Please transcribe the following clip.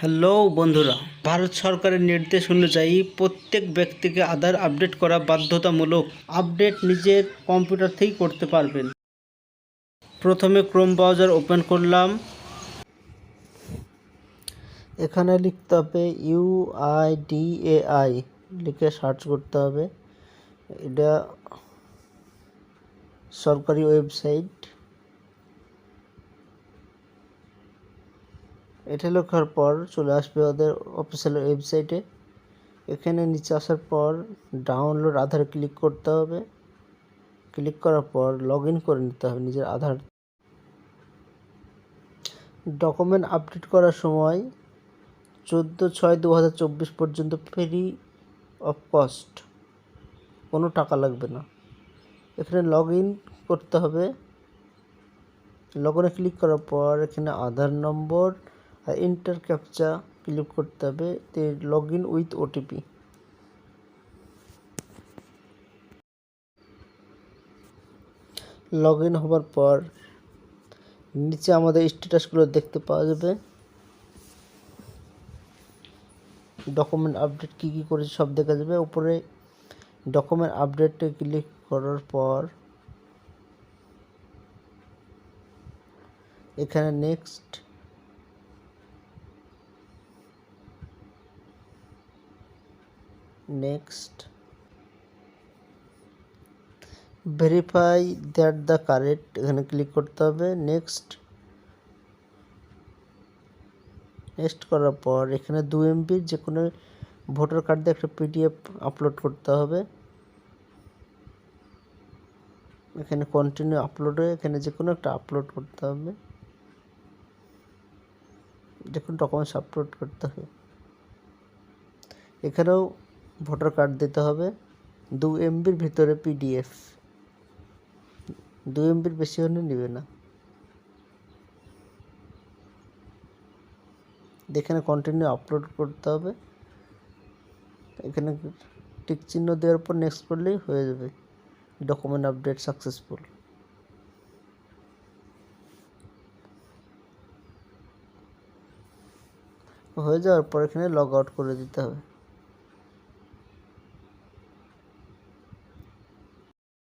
Hello বন্ধুরা, ভারত সরকারের নির্দেশ অনুযায়ী প্রত্যেক ব্যক্তিকে আধার আপডেট করা বাধ্যতামূলক আপডেট নিজের কম্পিউটার থেকেই করতে পারবেন। প্রথমে ক্রোম ব্রাউজার ওপেন করলাম। এখানে লিখতে হবে ইউআইডিএআই লিখে সার্চ করতে হবে। এটা সরকারি ওয়েবসাইট। এটা লেখার পর চলে আসবে ওদের অফিসিয়াল ওয়েবসাইটে এখানে নিচে আসার পর ডাউনলোড আধার ক্লিক করতে হবে। ক্লিক করার পর লগ করে নিতে হবে নিজের আধার। ডকুমেন্ট আপডেট করার সময় চোদ্দ ছয় দু পর্যন্ত ফ্রি অফ কস্ট কোনো টাকা লাগবে না। এখানে লগ করতে হবে। লগ ক্লিক করার পর এখানে আধার নম্বর আর ইন্টার ক্যাপচা ক্লিক করতে হবে, তে log in with OTP log in হওয়ার পর নিচে আমাদের স্ট্যাটাসগুলো দেখতে পাওয়া যাবে। ডকুমেন্ট আপডেট কী কী করেছে সব দেখা যাবে। উপরে ডকুমেন্ট আপডেটে ক্লিক করার পর এখানে next next verify that the correct এখানে ক্লিক করতে হবে। নেক্সট নেক্সট করার পর এখানে দু এমবির যে কোনো ভোটার কার্ড দিয়ে একটা পিডিএফ আপলোড করতে হবে। এখানে কন্টিনিউ আপলোডে এখানে যে কোনো একটা আপলোড করতে হবে। যে কোনো ডকুমেন্টস আপলোড করতে হবে। এখানেও ভোটার কার্ড দিতে হবে। দু এমবির ভিতরে পিডিএফ দু এমবির বেশি হলে নেবে না। এখানে কন্টিনিউ আপলোড করতে হবে। এখানে টিক চিহ্ন দেওয়ার পর নেক্সট করলেই হয়ে যাবে। ডকুমেন্ট আপডেট সাকসেসফুল হয়ে যাওয়ার পর এখানে লগ আউট করে দিতে হবে।